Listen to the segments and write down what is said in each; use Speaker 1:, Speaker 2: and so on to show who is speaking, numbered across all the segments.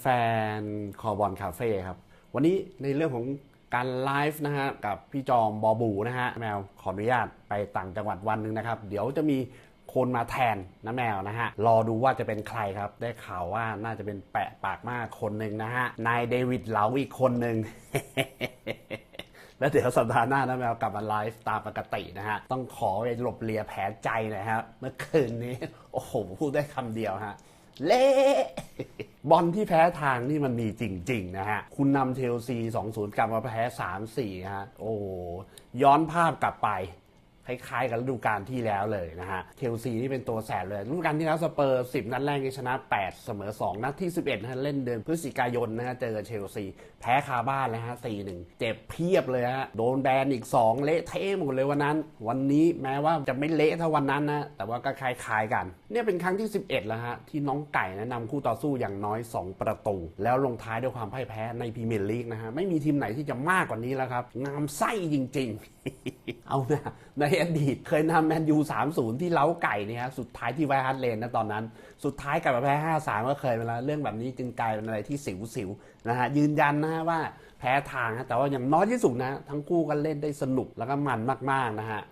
Speaker 1: แฟนๆคอบอลคาเฟ่ครับ วันนี้ในเรื่องของการไลฟ์นะฮะกับพี่จอมบอบูนะฮะแมวขออนุญาตไปต่างจังหวัดวันหนึ่งนะครับ เดี๋ยวจะมีคนมาแทนนะแมวนะฮะ รอดูว่าจะเป็นใครครับ ได้ข่าวว่าน่าจะเป็นแปะปากมากคนหนึ่งนะฮะ นายเดวิดเหลาอีกคนหนึ่งแล้วเดี๋ยวสัปดาห์หน้านะแมวกลับมาไลฟ์ตามปกตินะฮะ ต้องขอไปหลบเลียแผลใจหน่อยครับเมื่อคืนนี้ โอ้โห พูดได้คำเดียวฮะ เละบอลที่แพ้ทางนี่มันมีจริง ๆ นะฮะ คุณนำเชลซี 2-0 กลับมาแพ้ 3-4 ฮะ โอ้ย้อนภาพกลับไป คล้ายๆกับฤดูกาลที่แล้วเลยนะฮะเชลซีนี่เป็นตัวแสบเลยฤดูกาลที่แล้วสเปอร์ 10 นัดแรกชนะ 8 เสมอ 2 นัดที่ 11นะเล่นเดือนพฤศจิกายนนะฮะเจอเชลซี แพ้คาบ้านเลยฮะ 4-1 เจ็บเพียบเลยฮะ โดนแบนอีก 2 เละเทะหมดเลยวันนั้น วันนี้แม้ว่าจะไม่เละเท่าวันนั้นนะ แต่ว่าก็คล้ายๆกัน เนี่ยเป็นครั้งที่ 11 แล้วฮะ ที่น้องไก่นะนำคู่ต่อสู้อย่างน้อย 2 ประตู แล้วลงท้ายด้วยความพ่ายแพ้ในพรีเมียร์ลีกนะฮะไม่มีทีมไหนที่จะมากกว่านี้แล้วครับงามไส้จริง ๆ เอานะในอดีต เคยนำแมนยู3-0 ที่เล้าไก่เนี่ยฮะสุดท้ายที่ไวท์ฮาร์ดเลนนะตอนนั้น สุดท้ายกลับมาแพ้5-3 ก็เคยมาแล้ว เรื่องแบบนี้จึงกลายเป็นอะไรที่สิวๆนะฮะยืนยันนะฮะว่าแพ้ทางฮะแต่ว่าอย่างน้อยที่สุดนะ ทั้งคู่ก็เล่นได้สนุกแล้วก็มันมากๆนะฮะ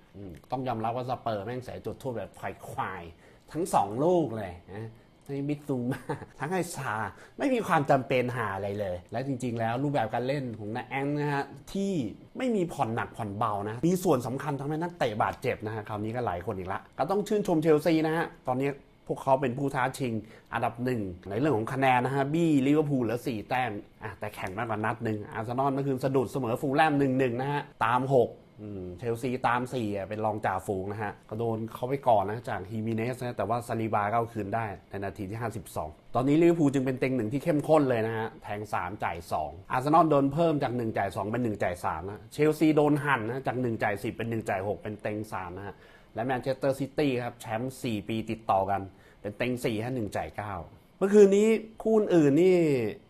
Speaker 1: ต้องยอมรับว่าสเปอร์แม่งเสียจุดโทษแบบควายๆทั้งสองลูกเลยนะ ทั้มิตซูมาทั้งไอซาไม่มีความจำเป็นหาอะไรเลย และจริง ๆ แล้วรูปแบบการเล่นของนาแองนะฮะที่ไม่มีผ่อนหนักผ่อนเบานะ มีส่วนสำคัญทำให้นักเตะบาดเจ็บนะฮะคราวนี้ก็หลายคนอีกละ ก็ต้องชื่นชมเชลซีนะฮะตอนนี้พวกเขาเป็นผู้ท้าชิงอันดับหนึ่งในเรื่องของคะแนนนะฮะบี้ลิเวอร์พูลเหลือ4แต้มอะแต่แข่งมากกว่านัดหนึ่งอาร์เซนอลเมื่อคืนสะดุดเสมอฟูลแลมหนึ่งหนึ่งนะฮะตาม6อืม เชลซีตาม4อ่เป็นรองจ่าฝูงนะฮะก็โดนเขาไปก่อนนะจากฮีมิเนสนะแต่ว่าซาลิบาก็เอาคืนได้ในนาทีที่ 52 ตอนนี้ลิเวอร์พูลจึงเป็นเต็งหนึ่งที่เข้มข้นเลยนะฮะ แทง 3 จ่าย 2 อาร์เซนอลโดนเพิ่มจาก 1 จ่าย 2 เป็น 1 จ่าย3นะเชลซีโดนหั่นนะจาก 1 จ่าย 10 เป็น 1 จ่าย 6 เป็นเต็ง 3 นะฮะ และแมนเชสเตอร์ซิตี้ครับแชมป์4ปีติดต่อกัน เป็นเต็ง4ฮะ1จ่าย9 มื่อคืนนี้คู่อื่นนี่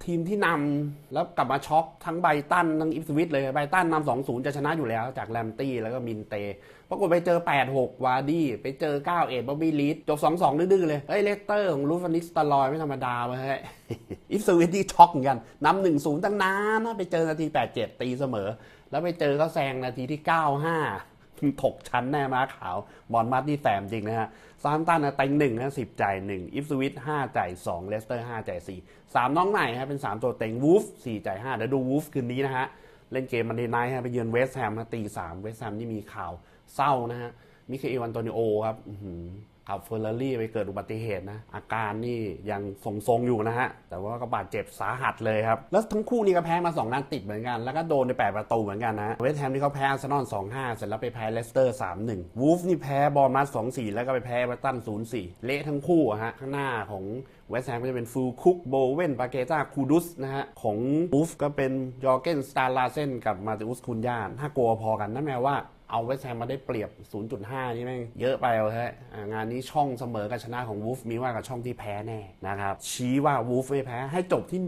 Speaker 1: ทีมที่นำแล้วกลับมาช็อกทั้งไบตันทั้งอิฟสวิตเลยไบตันนำสองศูนย์จะชนะอยู่แล้วจากแรมตี้แล้วก็มินเตปรากฏไปเจอ 8-6 วาร์ดี้ไปเจอ9เอ็ดบ๊อบบี้ลีดจบ 2-2 ดื้อๆเลยเฮ้ยเลสเตอร์ของลูฟานิสตาลอยไม่ธรรมดาเว้ยเฮ้อิฟสวิตที่ช็อกเหมือนกันนำหนึ่งศูนย์ตั้งนานนะไปเจอนาที 8-7 ตีเสมอ แล้วไปเจอเขาแซงนาทีที่ 9-5 ถกชั้นแน่ม้าขาวบอลมัดที่แสมจริงนะฮะซามตันนะเต็งหนึ่งนะสิบจ่ายหนึ่งอิฟสวิตห้าจ่ายสองเลสเตอร์ห้าจ่ายสี่สามน้องใหม่ฮะเป็นสามตัวเต็งวูฟสี่จ่ายห้าเดี๋ยวดูวูฟคืนนี้นะฮะ เล่นเกมมันเดย์ไนท์ฮะไปเยือนเวสต์แฮมนะตีสามเวสต์แฮมนี่มีข่าวเศร้านะฮะมิเคเอลอันโตนิโอครับอื ขับเฟอร์รารี่ไปเกิดอุบัติเหตุนะ อาการนี่ยังทรงๆอยู่นะฮะ แต่ว่าก็บาดเจ็บสาหัสเลยครับ แล้วทั้งคู่นี่ก็แพ้มา 2นัดติดเหมือนกัน แล้วก็โดนใน 8 ประตูเหมือนกันนะเวสต์แฮมนี่เขาแพ้อาร์เซนอล2-5 เสร็จแล้วไปแพ้เลสเตอร์ 3-1 วูฟนี่แพ้บอลมัส2-4 แล้วก็ไปแพ้เอเวอร์ตัน 0-4 เละทั้งคู่อะฮะข้างหน้าของเวสต์แฮมก็จะเป็นฟูลคุกโบเวนปาเกต้าคูดุสนะฮะ ของวูฟก็เป็นยอร์เกนสตาร์ลาเซนกับมาติอุสคุนยาถ้ากลัวพอกันนั่นแปลว่า เอาเวสต์แฮมมาได้เปรียบ 0.5 นี่แม่งเยอะไปเลยฮะงานนี้ช่องเสมอกับชนะของวูฟมีว่ากับช่องที่แพ้แน่นะครับชี้ว่าวูฟไม่แพ้ให้จบที่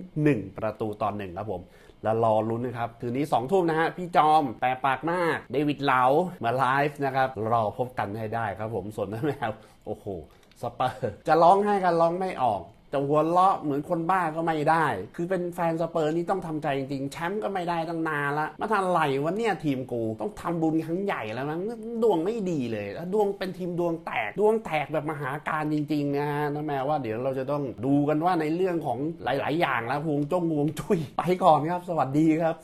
Speaker 1: 1 ประตูตอนหนึ่งครับผมแล้วรอลุ้นนะครับ คืนนี้ 2 ทุ่มนะฮะ พี่จอมแปลปากมาก เดวิดเหลา มาไลฟ์นะครับ รอพบกันให้ได้ครับผม ส่วนนั้นแมวโอ้โห สเปอร์ จะร้องให้กันร้องไม่ออก จะหัวเราะเหมือนคนบ้าก็ไม่ได้ คือเป็นแฟนสเปอร์นี่ต้องทำใจจริงแชมป์ก็ไม่ได้ตั้งนานละ มาทันไหลวันเนี้ยทีมกูต้องทำบุญครั้งใหญ่แล้วมั้งดวงไม่ดีเลยแล้วดวงเป็นทีมดวงแตกดวงแตกแบบมหาการจริงๆนะฮะนะแม่ว่าเดี๋ยวเราจะต้องดูกันว่าในเรื่องของหลาย ๆ อย่างแล้วพวงจ้งวงจุ้ยไปก่อนครับ สวัสดีครับ